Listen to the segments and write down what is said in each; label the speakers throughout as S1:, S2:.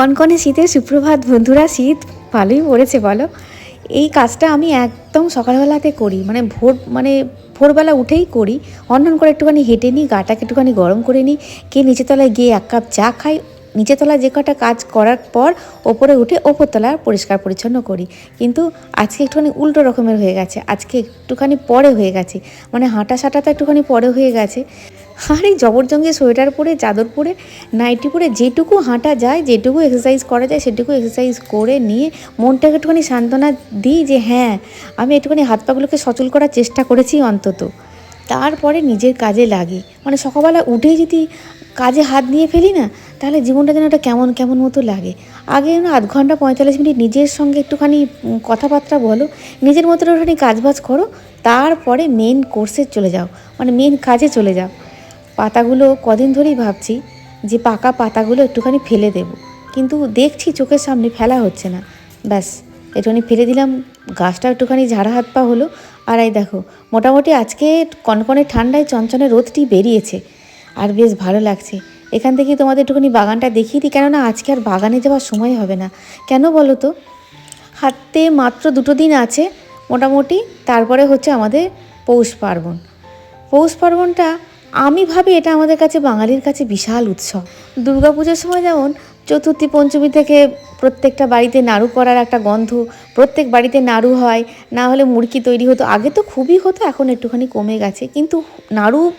S1: কনকনে শীতের সুপ্রভাত, বন্ধুরা। শীত ভালোই পড়েছে, বলো। এই কাজটা আমি একদম সকালবেলাতে করি। মানে ভোর মানে ভোরবেলা উঠেই করি। হনহন করে একটুখানি হেঁটে নিই, গাটাকে একটুখানি গরম করে নিই কে নিচে তলায় গিয়ে এক কাপ চা খাই। নিচে তলায় যে কটা কাজ করার পর ওপরে উঠে ওপরতলা পরিষ্কার পরিচ্ছন্ন করি। কিন্তু আজকে একটুখানি উল্টো রকমের হয়ে গেছে। আজকে একটুখানি পরে হয়ে গেছে। মানে হাঁটা সাঁটাটা একটুখানি পরে হয়ে গেছে। এই জবরজঙ্গি সোয়েটার পরে, চাদর পরে, নাইটি পরে যেটুকু হাঁটা যায়, যেটুকু এক্সারসাইজ করা যায়, সেটুকু এক্সারসাইজ করে নিয়ে মনটাকে একটুখানি সান্ত্বনা দিই যে হ্যাঁ আমি একটুখানি হাত পাগুলোকে সচল করার চেষ্টা করেছি অন্তত। তারপরে নিজের কাজে লাগি। মানে সকালবেলা উঠেই যদি কাজে হাত দিয়ে ফেলি না, তাহলে জীবনটা যেন একটা কেমন কেমন মতো লাগে। আগে না আধ ঘণ্টা পঁয়তাল্লিশ মিনিট নিজের সঙ্গে একটুখানি কথাবার্তা বলো, নিজের মতো একটুখানি কাজবাজ করো, তারপরে মেন কোর্সে চলে যাও। মানে মেন কাজে চলে যাও। পাতাগুলো কদিন ধরেই ভাবছি যে পাকা পাতাগুলো একটুখানি ফেলে দেব। কিন্তু দেখছি চোখের সামনে ফেলা হচ্ছে না। ব্যাস একটুখানি ফেলে দিলাম, গাছটা একটুখানি ঝাড়া হাত পা হলো। আর এই দেখো, মোটামুটি আজকে কনকনে ঠান্ডায় চঞ্চনে রোদটি বেরিয়েছে। আর বেশ ভালো লাগছে। এখান থেকে তোমাদের একটুখানি বাগানটা দেখিয়ে দিই। কেননা আজকে আর বাগানে যাওয়ার সময় হবে না। কেন বলো তো? হাতে মাত্র দুটো দিন আছে মোটামুটি। তারপরে হচ্ছে আমাদের পৌষ পার্বণ। পৌষ পার্বণটা আমি ভাবি এটা আমাদের কাছে বাঙালির কাছে বিশাল উৎসব। দুর্গাপুজোর সময় যেমন চতুর্থী, পঞ্চমী থেকে প্রত্যেকটা বাড়িতে নাড়ু করার একটা গন্ধ, প্রত্যেক বাড়িতে নাড়ু হয়, না হলে মুড়কি তৈরি হতো। আগে তো খুবই হতো, এখন একটুখানি কমে গেছে। কিন্তু নাড়ু,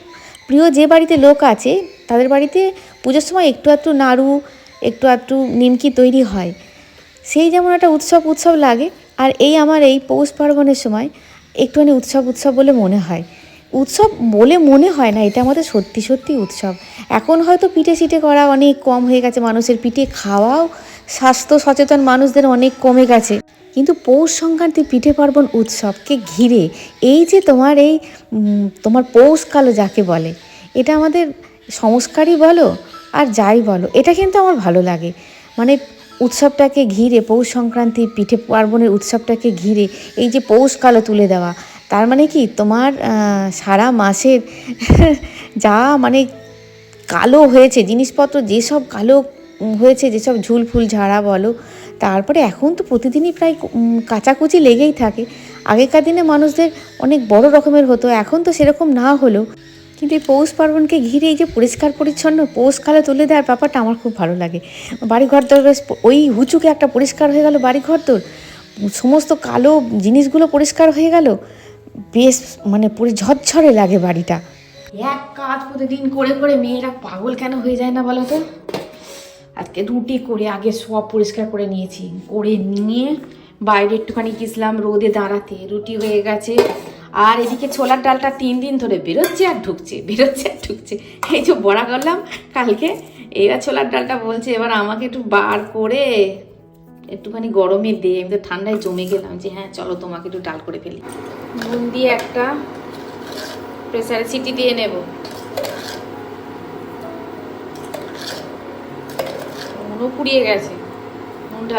S1: প্রিয় যে বাড়িতে লোক আছে, তাদের বাড়িতে পুজোর সময় একটু একটু নাড়ু, একটু একটু নিমকি তৈরি হয়। সেই যেমন একটা উৎসব উৎসব লাগে। আর এই আমার এই পৌষ পার্বণের সময় একটুখানি উৎসব উৎসব বলে মনে হয়। উৎসব বলে মনে হয় না, এটা আমাদের সত্যি সত্যি উৎসব। এখন হয়তো পিঠে সিটে করা অনেক কম হয়ে গেছে, মানুষের পিঠে খাওয়াও স্বাস্থ্য সচেতন মানুষদের অনেক কমে গেছে। কিন্তু পৌষ সংক্রান্তি পিঠে পার্বণ উৎসবকে ঘিরে এই যে তোমার এই তোমার পৌষ কালো যাকে বলে, এটা আমাদের সংস্কারই বলো আর যাই বলো, এটা কিন্তু আমার ভালো লাগে। মানে উৎসবটাকে ঘিরে, পৌষ সংক্রান্তি পিঠে পার্বণের উৎসবটাকে ঘিরে এই যে পৌষ কালো তুলে দেওয়া তার মানে কি? তোমার সারা মাসের যা মানে কালো হয়েছে, জিনিসপত্র যেসব কালো হয়েছে, যেসব ঝুল ফুল ঝাড়া বলো, তারপরে এখন তো প্রতিদিনই প্রায় কাচাকুচি লেগেই থাকে। আগেকার দিনে মানুষদের অনেক বড় রকমের হতো, এখন তো সেরকম না হলেও। কিন্তু এই পৌষ পার্বণকে ঘিরে এই যে পরিষ্কার পরিচ্ছন্ন পৌষ কালে তুলে দেওয়ার ব্যাপারটা আমার খুব ভালো লাগে। বাড়িঘর তোর বেশ ওই হুচুকে একটা পরিষ্কার হয়ে গেল বাড়িঘর তোর সমস্ত কালো জিনিসগুলো পরিষ্কার হয়ে গেল। বেশ মানে পুরো ঝরঝরে লাগে বাড়িটা। এক কাজ প্রতিদিন করে করে মেয়েরা পাগল কেন হয়ে যায় না বলো তো? আজকে রুটি করে আগে সব পরিষ্কার করে নিয়েছি। করে নিয়ে বাইরে একটুখানি গেছিলাম রোদে দাঁড়াতে। রুটি হয়ে গেছে। আর এদিকে ছোলার ডালটা তিন দিন ধরে বেরোচ্ছে আর ঢুকছে, বেরোচ্ছে আর ঢুকছে। এই যে বড়া করলাম, কালকে এবার ছোলার ডালটা বলছে, এবার আমাকে একটু বার করে একটুখানি গরমে দে আমি তো ঠান্ডায় জমে গেলাম যে হ্যাঁ চলো তোমাকে একটু ডাল করে ফেলি। নুন দিয়ে একটা প্রেসারে সিটি দিয়ে নেব। নুনও পুড়িয়ে গেছে। নুনটা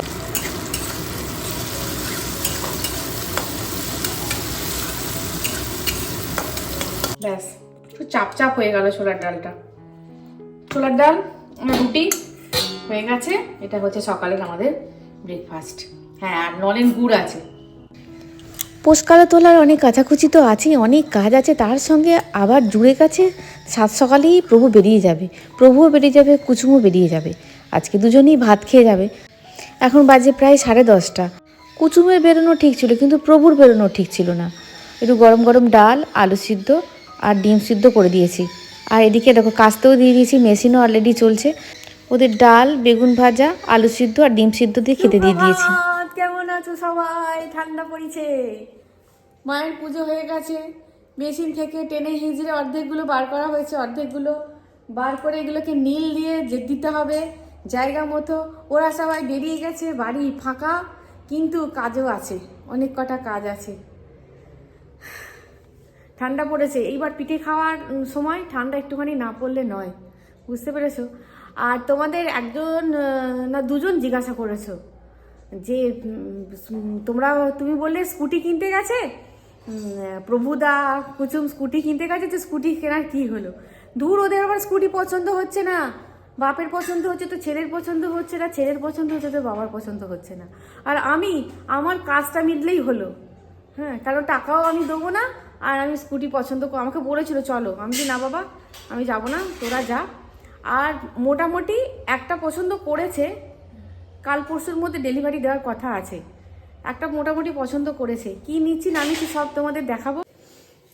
S1: ব্যাস, একটু চাপ চাপ হয়ে গেল ছোলার ডালটা। ছোলার ডাল রুটি হয়ে গেছে। এটা হচ্ছে সকালের আমাদের ব্রেকফাস্ট হ্যাঁ আর নলেন গুড় আছে। পোষকালো তোলার অনেক কাচাকুচি তো আছেই, অনেক কাজ আছে, তার সঙ্গে আবার জুড়ে গেছে সাত সকালেই প্রভু বেরিয়ে যাবে। প্রভুও বেরিয়ে যাবে কুচুমও বেরিয়ে যাবে। আজকে দুজনেই ভাত খেয়ে যাবে। এখন বাজে প্রায় সাড়ে দশটা। কুচুমের বেরোনো ঠিক ছিল, কিন্তু প্রভুর বেরোনো ঠিক ছিল না। একটু গরম গরম ডাল, আলু সিদ্ধ আর ডিম সিদ্ধ করে দিয়েছি। আর এদিকে দেখো, কাস্তেও দিয়ে দিয়েছি, মেশিনও অলরেডি চলছে। ওদের ডাল বেগুন ভাজা আলু সিদ্ধ আর ডিম সিদ্ধ দিয়ে খেতে দিয়ে দিয়েছি।
S2: কেমন আছো সবাই? ঠান্ডা পড়েছে। মায়ের পুজো হয়ে গেছে। মেশিন থেকে টেনে হিজড়ে অর্ধেকগুলো বার করা হয়েছে। অর্ধেকগুলো বার করে এগুলোকে নীল দিয়ে যে দিতে হবে। জায়গা মতো। ওরা সবাই বেরিয়ে গেছে। বাড়ি ফাঁকা কিন্তু কাজও আছে। অনেক কটা কাজ আছে। ঠান্ডা পড়েছে। এইবার পিঠে খাওয়ার সময়। ঠান্ডা একটুখানি না পড়লে নয়। বুঝতে পেরেছ? আর তোমাদের একজন না দুজন জিজ্ঞাসা করেছ যে তোমরা, তুমি বললে স্কুটি কিনতে গেছে? প্রভুদা কুচুম স্কুটি কিনতে গেছে যে স্কুটি কেনার কি হলো? দূর ওদের আবার স্কুটি পছন্দ হচ্ছে না। বাপের পছন্দ হচ্ছে তো ছেলের পছন্দ হচ্ছে না, ছেলের পছন্দ হচ্ছে তো বাবার পছন্দ হচ্ছে না। আর আমি, আমার কাজটা মিটলেই হলো। হ্যাঁ কারণ টাকাও আমি দেবো না, আর আমি স্কুটি পছন্দ আমাকে বলেছিল, চলো। আমি যে, না বাবা, আমি যাব না, তোরা যা। আর মোটামুটি একটা পছন্দ করেছে, কাল পরশুর মধ্যে ডেলিভারি দেওয়ার কথা আছে। একটা মোটামুটি পছন্দ করেছে। কি নিচ্ছি, না নিচ্ছি সব তোমাদের দেখাবো।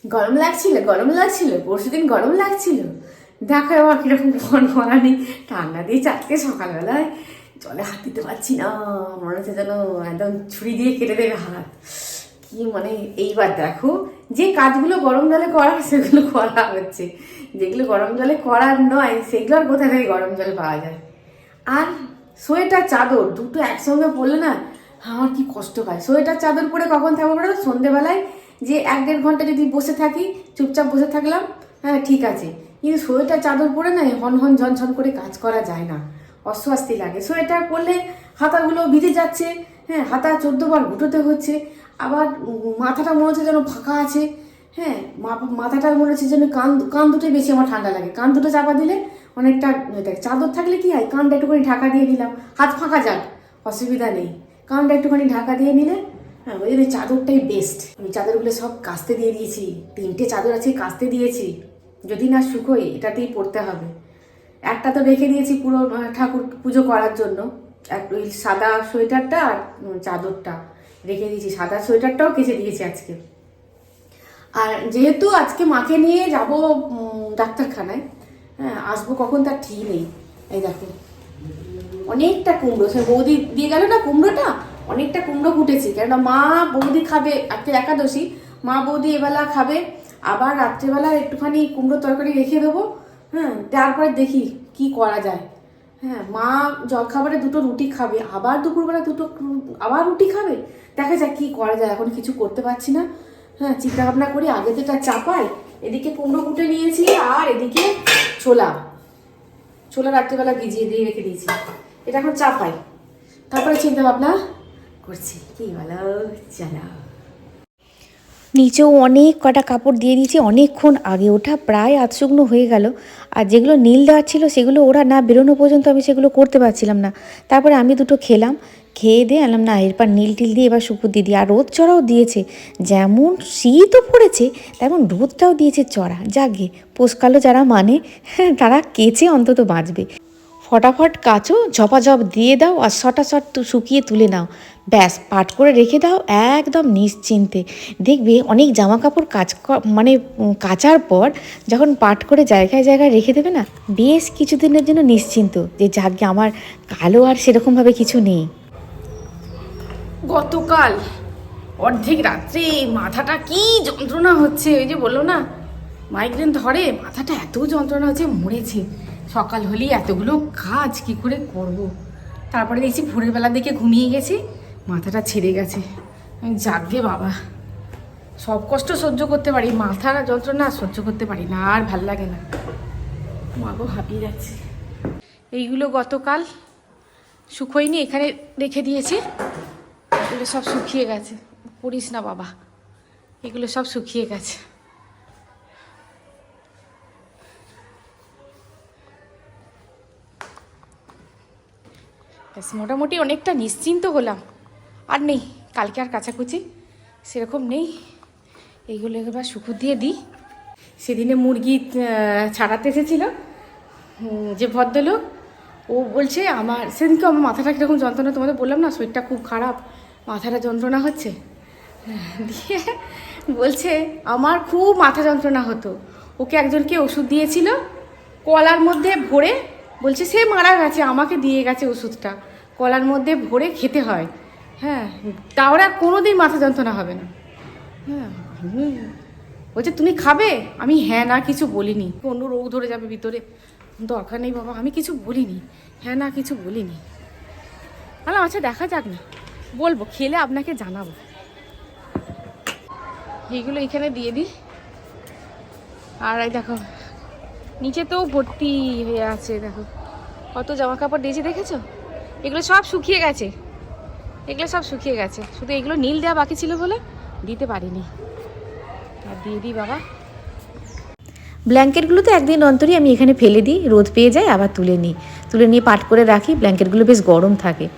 S2: গরম লাগছিল গরম লাগছিল, পরশু দিন গরম লাগছিল। দেখো এবার কীরকম ফোন করা নেই ঠান্ডা দিয়ে চারটে সকালবেলায় জলে হাত দিতে পারছি না। মনে হচ্ছে যেন একদম ছুরি দিয়ে কেটে দেবে হাত। কি মানে এইবার দেখো, যে কাজগুলো গরম জলে করা, সেগুলো করা হচ্ছে। যেগুলো গরম জলে করার নয়, সেগুলো আর কোথা থেকে গরম জল পাওয়া যায়? আর সোয়েটার, চাদর, দুটো একসঙ্গে পরলে না আমার কি কষ্ট হয় সোয়েটার, চাদর পরে কখন থাকব বলো সন্ধেবেলায় যে এক দেড় ঘণ্টা যদি বসে থাকি, চুপচাপ বসে থাকলাম হ্যাঁ ঠিক আছে। কিন্তু সোয়েটার, চাদর পরে না হন হন ঝনঝন করে কাজ করা যায় না। অস্বস্তি লাগে। সোয়েটার পরলে হাতাগুলো ভিজে যাচ্ছে হ্যাঁ হাতা চোদ্দ বার গুটোতে হচ্ছে। আবার মাথাটা মনে হচ্ছে যেন ফাঁকা আছে। হ্যাঁ মাথাটা মনে হচ্ছে যেন কান কান দুটোই বেশি আমার ঠান্ডা লাগে। কান দুটো চাপা দিলে অনেকটা দেখ চাদর থাকলে কি হয়? কানটা একটুখানি ঢাকা দিয়ে দিলাম হাত ফাঁকা যাক, অসুবিধা নেই। কানটা একটুখানি ঢাকা দিয়ে নিলে হ্যাঁ ওই চাদরটাই বেস্ট আমি চাদরগুলো সব কাস্তে দিয়ে দিয়েছি। তিনটে চাদর আছে, কাস্তে দিয়েছি। যদি না শুকোয় এটাতেই পড়তে হবে। একটা তো রেখে দিয়েছি পুরো ঠাকুর পুজো করার জন্য। এক ওই সাদা সোয়েটারটা আর চাদরটা। রেখে দিয়েছি, সাদা সোয়েটারটাও কেচে দিয়েছি আজকে। আর যেহেতু আজকে মাকে নিয়ে যাব ডাক্তারখানায় হ্যাঁ আসব কখন তার ঠিক নেই। এই দেখো, অনেকটা কুমড়ো, সে বৌদি দিয়ে গেল না কুমড়োটা? অনেকটা কুমড়ো ফুটেছে, কেননা মা বৌদি খাবে, আজকে একাদশী, মা বৌদি এবেলা খাবে, আবার রাত্রেবেলা একটুখানি কুমড়ো তরকারি রেখে দেবো হ্যাঁ তারপরে দেখি কি করা যায়। হ্যাঁ মা জলখাবারে দুটো রুটি খাবে, আবার দুপুরবেলা দুটো আবার রুটি খাবে? দেখা যাক কি করা যায়, এখন কিছু করতে পারছি না। হ্যাঁ চিন্তা ভাবনা করি, আগে তো এটা চাপাই। এদিকে কুমড়ো কুটে নিয়েছি, আর এদিকে ছোলা। ছোলা রাত্রিবেলা ভিজিয়ে দিয়ে রেখে দিয়েছি। এটা এখন চাপাই। তারপরে চিন্তা ভাবনা করছি। কি বলো? চলো।
S1: নিচেও অনেক কটা কাপড় দিয়ে দিয়েছি, অনেকক্ষণ আগে। ওঠা প্রায় আধ শুকনো হয়ে গেল। আর যেগুলো নীল দেওয়ার ছিল, সেগুলো ওরা না বেরোনো পর্যন্ত আমি সেগুলো করতে পারছিলাম না। তারপরে আমি দুটো খেলাম। খেয়ে দিয়ে এলাম না এরপর নীল টিল দিয়ে এবার শুকুর দিয়ে দিই। আর রোদ চড়াও দিয়েছে। যেমন শীতও পড়েছে, তেমন রোদটাও দিয়েছে চড়া। যাকে পোষকালো যারা মানে তারা কেচে অন্তত বাঁচবে। ফটাফট কাচো, ঝপাঝপ দিয়ে দাও আর তু- শুকিয়ে তুলে নাও। ব্যাস, পাট করে রেখে দাও একদম নিশ্চিন্তে। দেখবে অনেক জামা কাপড় কাচ ক- মানে কাচার পর যখন পাট করে জায়গায় জায়গায় রেখে দেবে না, বেশ কিছুদিনের জন্য নিশ্চিন্ত যে, যাকে আমার কালো আর সেরকমভাবে কিছু নেই।
S2: গতকাল অর্ধেক রাত্রে মাথাটা কি যন্ত্রণা হচ্ছে, ওই যে বলল না মাইগ্রেন ধরে, মাথাটা এত যন্ত্রণা হচ্ছে, মরেছে। সকাল হলেই এতগুলো কাজ, কি করে করব। তারপরে দেখছি ভোরের বেলার দিকে ঘুমিয়ে গেছি, মাথাটা ছেড়ে গেছে। জাগবে বাবা, সব কষ্ট সহ্য করতে পারি, মাথার যন্ত্রণা সহ্য করতে পারি না, আর ভালো লাগে না। মাগো হাঁপিয়ে যাচ্ছে এইগুলো গতকাল শুকোয়নি, এখানে রেখে দিয়েছি। এগুলো সব শুকিয়ে গেছে। পড়িস না বাবা, এগুলো সব শুকিয়ে গেছে। ব্যাস, মোটামুটি অনেকটা নিশ্চিন্ত হলাম। আর নেই, কালকে আর কাচাকুচি সেরকম নেই। এইগুলো এবার শুকুর দিয়ে দিই। সেদিনে মুরগি ছাড়াতে এসেছিল যে ভদ্রলোক, ও বলছে, আমার সেদিনকে আমার মাথাটা কীরকম যন্ত্রণা, তোমাদের বললাম না, শরীরটা খুব খারাপ, মাথাটা যন্ত্রণা হচ্ছে। দিয়ে বলছে, আমার খুব মাথা যন্ত্রণা হতো। ওকে একজনকে ওষুধ দিয়েছিল, কলার মধ্যে ভরে বলছে, সে মারা গেছে, আমাকে দিয়ে গেছে ওষুধটা। কলার মধ্যে ভরে খেতে হয়। হ্যাঁ আর কোনো দিন মাথা যন্ত্রণা হবে না। হ্যাঁ বলছে, তুমি খাবে? আমি হ্যাঁ না, কিছু বলিনি। অন্য রোগ ধরে যাবে ভিতরে। দরকার নেই বাবা, আমি কিছু বলিনি। হ্যাঁ না, কিছু বলিনি। বললাম আচ্ছা দেখা যাক না। বলব, খেলে আপনাকে জানাব। এইগুলো এখানে দিয়ে দিই। আর এই দেখো, নিচে তো ভর্তি হয়ে আছে, দেখো। কত জামা কাপড় দিয়েছি, দেখেছ? এগুলো সব শুকিয়ে গেছে। এগুলো সব শুকিয়ে গেছে। শুধু এগুলো নীল দেওয়া বাকি ছিল বলে দিতে পারিনি। আর দিয়ে দিই বাবা।
S1: ব্ল্যাঙ্কেটগুলো তো একদিন অন্তরই আমি এখানে ফেলে দিই, রোদ পেয়ে যাই আবার তুলে নিই। তুলে নিয়ে পাট করে রাখি, ব্ল্যাঙ্কেটগুলো বেশ গরম থাকে।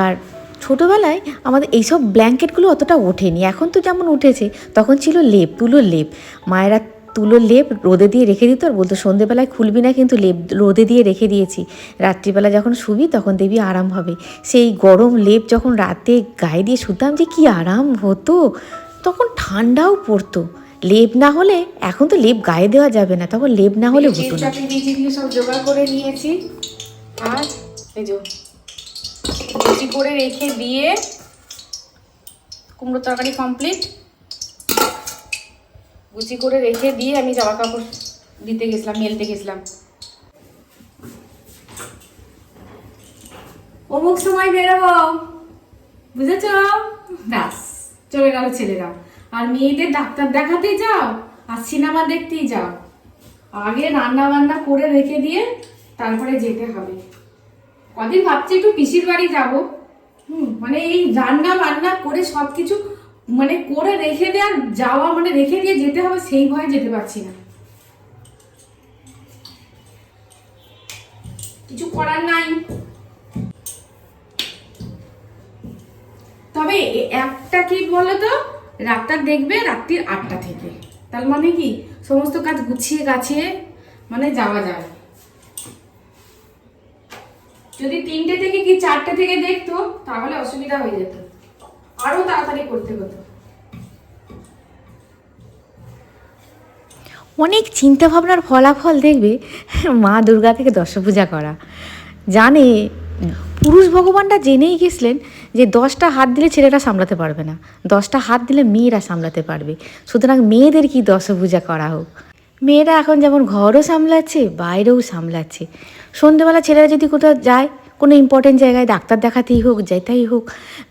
S1: আর ছোটোবেলায় আমাদের এইসব ব্ল্যাঙ্কেটগুলো অতটা ওঠেনি। এখন তো যেমন উঠেছে, তখন ছিল লেপ, তুলোর লেপ। মায়েরা তুলোর লেপ রোদে দিয়ে রেখে দিত আর বলতো, সন্ধেবেলায় খুলবি না কিন্তু লেপ রোদে দিয়ে রেখে দিয়েছি। রাত্রিবেলা যখন শুবি তখন দেখবি আরাম হবে। সেই গরম লেপ যখন রাতে গায়ে দিয়ে শুতাম যে কি আরাম হতো, তখন ঠান্ডাও পড়তো। লেপ না হলে এখন তো লেপ গায়ে দেওয়া যাবে না, তখন লেপ না হলে হতো না।
S2: সব জোগাড় করে নিয়েছি। আর করে রেখে দিয়ে কুমড়ো তরকারি কমপ্লিট গুচি করে রেখে দিয়ে আমি জামা কাপড় দিতে গেছিলাম, মেলতে গেছিলাম। অমুক সময় বেরোবো। বুঝেছ? ব্যাস, চলে গেল ছেলেরা। আর মেয়েদের ডাক্তার দেখাতেই যাও, আর সিনেমা দেখতেই যাও। আগে রান্না বান্না করে রেখে দিয়ে তারপরে যেতে হবে। কদিন ভাবছি একটু পিসির বাড়ি যাব। হুম মানে এই রান্না বান্না করে সব কিছু মানে করে রেখে দেওয়ার যাওয়া মানে রেখে দিয়ে যেতে হবে, সেই ভয়ে যেতে পারছি না। কিছু করার নাই। তবে একটা কি বলতো? ডাক্তার দেখবে রাত্রির আটটা থেকে। তার মানে কি? সমস্ত কাজ গুছিয়ে গাছিয়ে মানে যাওয়া যায়। যদি তিনটে থেকে কি চারটে থেকে দেখতো, তাহলে অসুবিধা হয়ে যেত। আরও তাড়াতাড়ি করতে হতো।
S1: অনেক ফলাফল দেখবে মা দুর্গা থেকে দশপূজা করা। জানে, পুরুষ ভগবানটা জেনেই গেছিলেন যে দশটা হাত দিলে ছেলেরা সামলাতে পারবে না। দশটা হাত দিলে মেয়েরা সামলাতে পারবে। সুতরাং মেয়েদের কি দশপূজা করা হোক? মেয়েরা এখন যেমন ঘরও সামলাচ্ছে, বাইরেও সামলাচ্ছে। সন্ধেবেলা ছেলেরা যদি কোথাও যায় কোনো ইম্পর্টেন্ট জায়গায় ডাক্তার দেখাতেই হোক যেটাই হোক,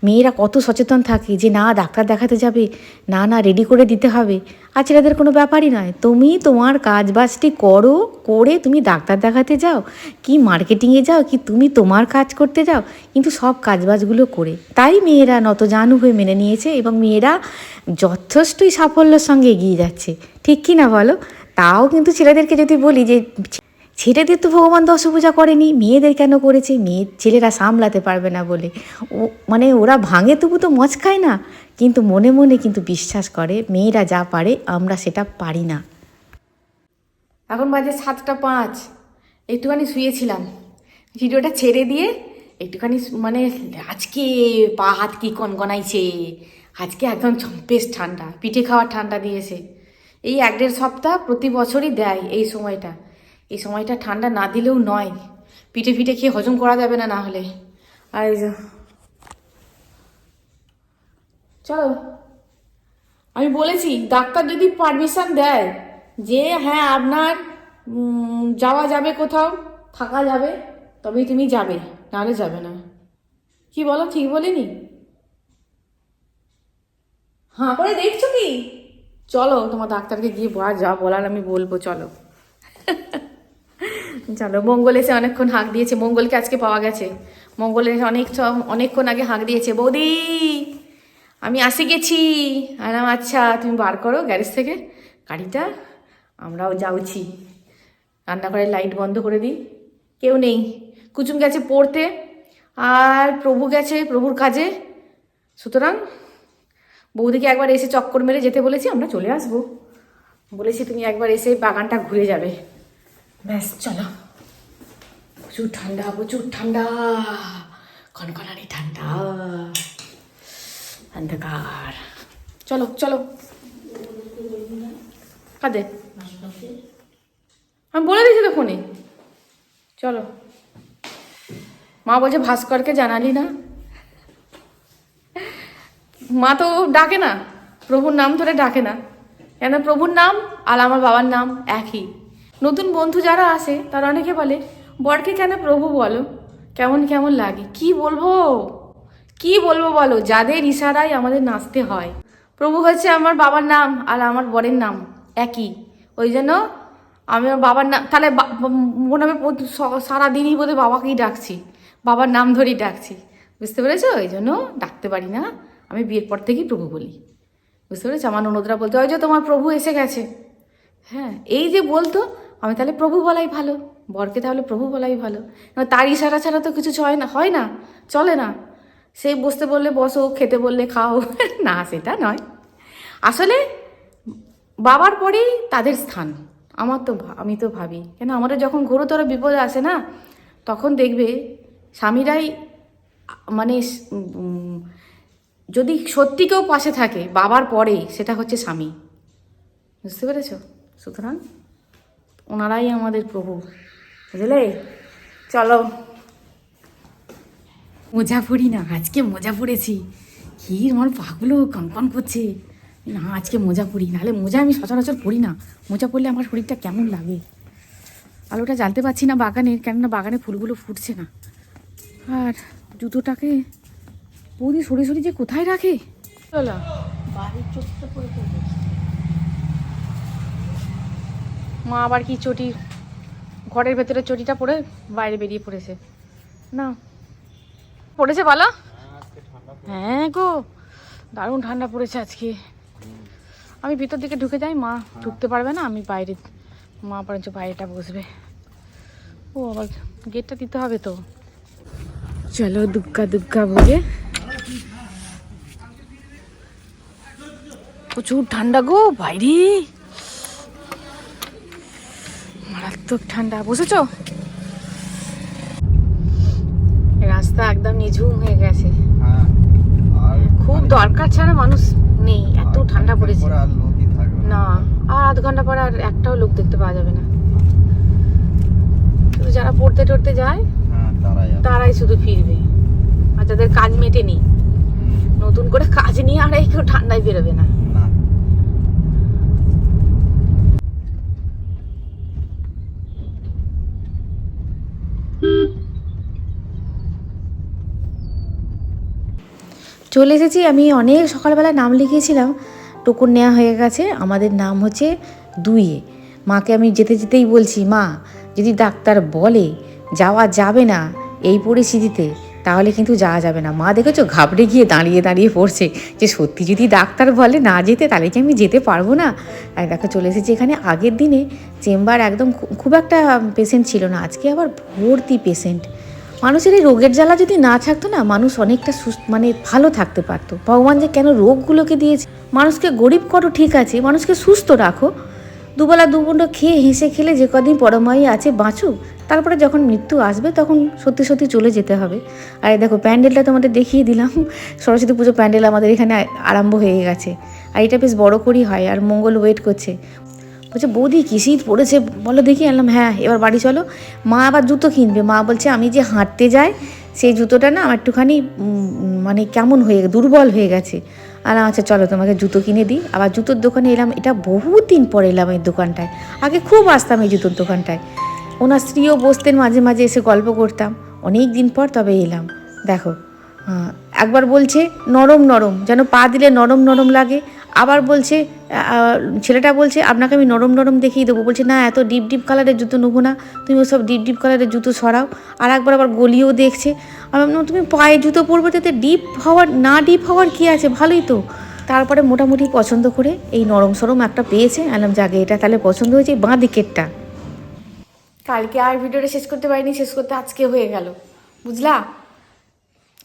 S1: মেয়েরা কত সচেতন থাকে যে না, ডাক্তার দেখাতে যাবে, না না রেডি করে দিতে হবে। আর ছেলেদের কোনো ব্যাপারই নয়। তুমি তোমার কাজ বাজটি করো, করে তুমি ডাক্তার দেখাতে যাও, কি মার্কেটিংয়ে যাও, কি তুমি তোমার কাজ করতে যাও, কিন্তু সব কাজবাজগুলো করে। তাই মেয়েরা নত নতজানু হয়ে মেনে নিয়েছে এবং মেয়েরা যথেষ্টই সাফল্যের সঙ্গে এগিয়ে যাচ্ছে। ঠিক কি না বলো? তাও কিন্তু ছেলেদেরকে যদি বলি যে ছেলেদের তো ভগবান দশপূজা করেনি, মেয়েদের কেন করেছে? মেয়ে ছেলেরা সামলাতে পারবে না বলে। ও মানে ওরা ভাঙে তবু তো মচ খায় না। কিন্তু মনে মনে কিন্তু বিশ্বাস করে, মেয়েরা যা পারে, আমরা সেটা পারি না।
S2: এখন বাজে সাতটা পাঁচ। একটুখানি শুয়েছিলাম। ভিডিওটা ছেড়ে দিয়ে একটুখানি মানে আজকে পা হাত কি কনকনাইছে। আজকে একদম বেশ ঠান্ডা, পিঠে খাওয়ার ঠান্ডা দিয়েছে। এই এক দেড় সপ্তাহ প্রতি বছরই দেয় এই সময়টা। এই সময়টা ঠান্ডা না দিলেও নয়। পিঠে পিঠে খেয়ে হজম করা যাবে না না হলে। আর এই যে, চলো। আমি বলেছি, ডাক্তার যদি পারমিশন দেয় যে হ্যাঁ আপনার যাওয়া যাবে কোথাও, থাকা যাবে, তবেই তুমি যাবে, নাহলে যাবে না। কি বলো, ঠিক বলিনি? হাঁ করে দেখছ কি? চলো, তোমার ডাক্তারকে গিয়ে যা বলার আমি বলব, চলো। চলো মঙ্গল এসে অনেকক্ষণ হাঁক দিয়েছে, মঙ্গলকে আজকে পাওয়া গেছে। মঙ্গল এসে অনেক অনেকক্ষণ আগে হাঁক দিয়েছে, বৌদি, আমি আসে গেছি। আরাম আচ্ছা তুমি বার করো গ্যারেজ থেকে, গাড়িটা, আমরাও যাওছি রান্নাঘরের লাইট বন্ধ করে দিই। কেউ নেই। কুচুম গেছে পড়তে, আর প্রভু গেছে, প্রভুর কাজে। সুতরাং, বৌদিকে একবার এসে চক্কর মেরে যেতে বলেছি, আমরা চলে আসব। বলেছি, তুমি একবার এসে বাগানটা ঘুরে যাবে। ব্যাস, চলো। প্রচুর ঠান্ডা প্রচুর ঠান্ডা। কনকনানি ঠান্ডা। অন্ধকার। চলো চলো। কাদে। আমি বলে দিয়েছি তো ফোনে চলো। মা বলছে, ভাস্করকে জানালি না? মা তো ডাকে না। প্রভুর নাম ধরে ডাকে না। কেন? প্রভুর নাম আর আমার বাবার নাম একই। নতুন বন্ধু যারা আসে, তারা অনেকে বলে, বরকে কেন প্রভু বলো? কেমন কেমন লাগে? কি বলব? কি বলব বলো? যাদের ইশারায় আমাদের নাচতে হয়। প্রভু হচ্ছে আমার বাবার নাম আর আমার বরের নাম একই। ওই জন্য আমি আমার বাবার নাম, তাহলে মনে হবে সারাদিনই বোধহয় বাবাকেই ডাকছি। বাবার নাম ধরেই ডাকছি। বুঝতে পেরেছ? ওই জন্য ডাকতে পারি না। আমি বিয়ের পর থেকেই প্রভু বলি। বুঝতে পেরেছ? আমার ননদরা বলতে, ওই যে তোমার প্রভু এসে গেছে। হ্যাঁ এই যে বলতো আমি তাহলে প্রভু বলাই ভালো, বরকে তাহলে প্রভু বলাই ভালো। তার ইশারা ছাড়া তো কিছু হয় না হয় না, চলে না। সেই বসতে বললে, বসো, খেতে বললে, খাও। না, সেটা নয়। আসলে বাবার পরেই তাদের স্থান। আমার তো আমি তো ভাবি। কেন, আমাদের যখন ঘোরতর বিপদ আসে না, তখন দেখবে স্বামীরাই মানে যদি সত্যি কেউ পাশে থাকে, বাবার পরে সেটা হচ্ছে স্বামী। বুঝতে পেরেছ? সুতরাং ওনারাই আমাদের প্রভু, বুঝলে? চলো। মোজা পড়ি না, আজকে মোজা পড়েছি। কি আমার পাগুলো কনকন করছে। না, আজকে মোজা পরি নাহলে মোজা আমি সচরাচর পরি না। মোজা পড়লে আমার শরীরটা কেমন লাগে? আলোটা জ্বালতে পারছি না বাগানের, কেননা বাগানে ফুলগুলো ফুটছে না। আর জুতোটাকে বৌদি সরে সরে যে কোথায় রাখে? চলো।
S3: বাড়ির চোখটা পড়ে
S2: মা আবার কি চটি, ঘরের ভেতরে চটিটা পরে বাইরে বেরিয়ে পড়েছে। না। পড়েছে বলো? হ্যাঁ গো, দারুণ ঠান্ডা পড়েছে আজকে। আমি ভিতর দিকে ঢুকে যাই, মা ঢুকতে পারবে না, আমি বাইরে, মা বরঞ্চ বাইরেটা বসবে। ও আবার গেটটা দিতে হবে তো। চলো দুগ্গা দুগ্গা বলে প্রচুর ঠান্ডা গো বাইরে মারাত্মক ঠান্ডা বুঝেছ? রাস্তা একদম নিঝুম হয়ে গেছে।
S4: হ্যাঁ
S2: খুব দরকার ছাড়া মানুষ নেই এত ঠান্ডা পড়েছে। না। আর আধ ঘণ্টা পর আর একটাও লোক দেখতে পাওয়া যাবে না। শুধু যারা পড়তে টড়তে যায়
S4: হ্যাঁ তারাই
S2: শুধু ফিরবে। আর যাদের কাজ মেটেনি নতুন করে কাজ নিয়ে আর এই কেউ ঠান্ডায় বেরোবে না
S4: না
S1: চলে এসেছি। আমি অনেক সকালবেলা নাম লিখিয়েছিলাম, টোকন নেওয়া হয়ে গেছে। আমাদের নাম হচ্ছে দুইয়ে। মাকে আমি যেতে যেতেই বলছি, মা, যদি ডাক্তার বলে যাওয়া যাবে না এই পরিস্থিতিতে, তাহলে কিন্তু যাওয়া যাবে না। মা, দেখেছ? ঘাবড়ে গিয়ে দাঁড়িয়ে দাঁড়িয়ে পড়ছে। যে সত্যি যদি ডাক্তার বলে না যেতে, তাহলে কি আমি যেতে পারব না? আর দেখো, চলে এসেছি এখানে। আগের দিনে চেম্বার একদম খুব একটা পেশেন্ট ছিল না। আজকে আবার ভর্তি পেশেন্ট মানুষের এই রোগের জ্বালা যদি না থাকতো না, মানুষ অনেকটা সুস্থ মানে ভালো থাকতে পারতো। ভগবান যে কেন রোগগুলোকে দিয়েছে? মানুষকে গরিব করো ঠিক আছে? মানুষকে সুস্থ রাখো। দুবেলা দুবুন্ড খেয়ে হেসে খেলে যে কদিন পরমায়ী আছে, বাঁচুক। তারপরে যখন মৃত্যু আসবে, তখন সত্যি সত্যি চলে যেতে হবে। আর দেখো, প্যান্ডেলটা তোমাদের দেখিয়ে দিলাম। সরস্বতী পুজো প্যান্ডেল আমাদের এখানে আরম্ভ হয়ে গেছে। আর এটা বেশ বড় করেই হয়, আর মঙ্গল ওয়েট করছে। বলছে, বৌদি, কি শীত পড়েছে? বলো দেখি। আনলাম হ্যাঁ এবার বাড়ি চলো। মা আবার জুতো কিনবে। মা বলছে, আমি যে হাঁটতে যাই, সেই জুতোটা না আমার একটুখানি মানে কেমন হয়ে দুর্বল হয়ে গেছে। আর আচ্ছা চলো, তোমাকে জুতো কিনে দিই। আবার জুতোর দোকানে এলাম, এটা বহুত দিন পরে এলাম এই দোকানটায়। আগে খুব আসতাম এই জুতোর দোকানটায়। ওনার স্ত্রীও বসতেন, মাঝে মাঝে এসে গল্প করতাম। অনেক দিন পর তবে এলাম। দেখো একবার বলছে, নরম নরম। যেন পা দিলে নরম নরম লাগে। আবার বলছে ছেলেটা বলছে, আপনাকে আমি নরম নরম দেখিয়ে দেবো। বলছে, না, এত ডিপ ডিপ কালারের জুতো নেব না। তুমি ওসব ডিপ ডিপ কালারের জুতো সরাও। আর একবার আবার গলিয়েও দেখছে। আমি তুমি পায়ে জুতো পরবে তাতে ডিপ হওয়ার, না ডিপ হওয়ার কি আছে? ভালোই তো। তারপরে মোটামুটি পছন্দ করে এই নরম সরম একটা পেয়েছে। আলাম জাগে এটা তাহলে পছন্দ হয়েছে, বাঁ দিকেরটা।
S2: কালকে আর ভিডিওটা শেষ করতে পারিনি, শেষ করতে আজকে হয়ে গেল। বুঝলা?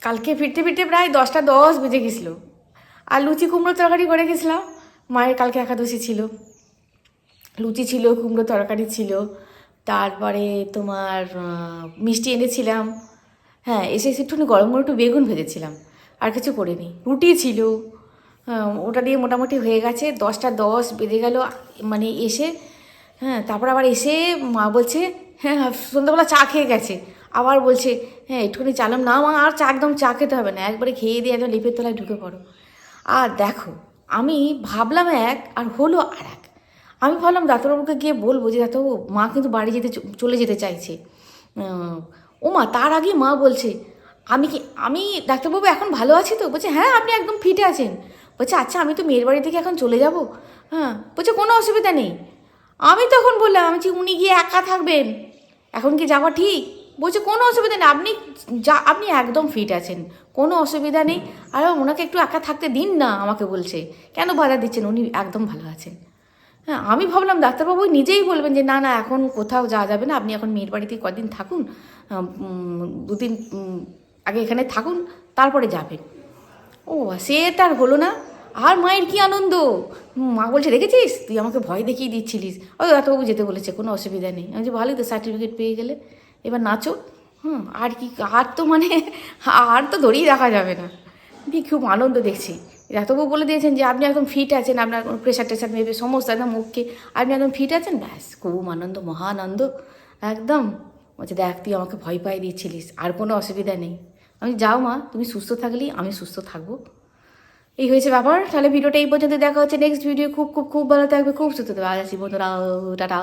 S2: কালকে ফিরতে ফিরতে প্রায় দশটা দশ বেজে গেছিল। আর লুচি কুমড়ো তরকারি করে গেছিলাম। মায়ের কালকে একাদশী ছিল। লুচি ছিল কুমড়ো তরকারি ছিল। তারপরে তোমার মিষ্টি এনেছিলাম। হ্যাঁ এসে একটুখানি গরম গরম একটু বেগুন ভেজেছিলাম। আর কিছু করিনি। রুটি ছিল। হ্যাঁ, ওটা দিয়ে মোটামুটি হয়ে গেছে। দশটা দশ বেজে গেল মানে এসে হ্যাঁ তারপর আবার এসে মা বলছে হ্যাঁ সন্ধ্যাবেলা চা খেয়ে গেছে। আবার বলছে হ্যাঁ একটুখানি চালাম। না মা আর চা একদম চা খেতে হবে না। একবারে খেয়ে দিয়ে একদম লিপের তলায় ঢুকে পড়ো। আর দেখো, আমি ভাবলাম এক আর হলো আর এক। আমি ভাবলাম ডাক্তারবাবুকে গিয়ে বলব যে, ডাক্তারবাবু, মা কিন্তু বাড়ি যেতে চলে যেতে চাইছে। ও মা তার আগে মা বলছে, আমি কি, আমি, ডাক্তারবাবু এখন ভালো আছি তো? বলছে হ্যাঁ আপনি একদম ফিটে আছেন। বলছে আচ্ছা আমি তো মেয়ের বাড়ি থেকে এখন চলে যাব? হ্যাঁ বলছে, কোনো অসুবিধা নেই। আমি তখন বললাম, আমি উনি গিয়ে একা থাকবেন, এখন কি যাওয়া ঠিক? বলছে, কোনো অসুবিধা নেই, আপনি যা, আপনি একদম ফিট আছেন, কোনো অসুবিধা নেই। আর ওনাকে একটু একা থাকতে দিন না, আমাকে বলছে। কেন বাধা দিচ্ছেন? উনি একদম ভালো আছেন।
S1: হ্যাঁ আমি ভাবলাম, ডাক্তারবাবু নিজেই বলবেন যে, না না, এখন কোথাও যাওয়া যাবে না, আপনি এখন মেয়ের বাড়িতে কদিন থাকুন দুদিন আগে এখানে থাকুন, তারপরে যাবেন। ও, সে তার হলো না। আর মায়ের কি আনন্দ? মা বলছে দেখেছিস তুই আমাকে ভয় দেখিয়ে দিচ্ছিলিস। ওই ডাক্তারবাবু যেতে বলেছে, কোনো অসুবিধা নেই। আমি যে ভালোই তো সার্টিফিকেট পেয়ে গেলে। এবার নাচো। হুম, আর কি, আর তো মানে আর তো ধরেই রাখা যাবে না। দিয়ে খুব আনন্দ দেখছি। ডাক্তারবাবু বলে দিয়েছেন যে, আপনি একদম ফিট আছেন, আপনার কোনো প্রেশার টেশার মেপে সমস্ত একদম মুখকে আপনি একদম ফিট আছেন? ব্যাস, খুব আনন্দ মহানন্দ একদম। বলছে, দেখ, তুই আমাকে ভয় পাই দিয়েছিলিস আর কোনো অসুবিধা নেই। আমি যাও মা, তুমি সুস্থ থাকলেই আমি সুস্থ থাকব। এই হয়েছে ব্যাপার। তাহলে ভিডিওটা এই পর্যন্ত দেখা হচ্ছে। নেক্সট ভিডিও খুব খুব খুব ভালো থাকবে, খুব সুস্থ থাকবে। আজ আসি বন্ধুরা। টাটা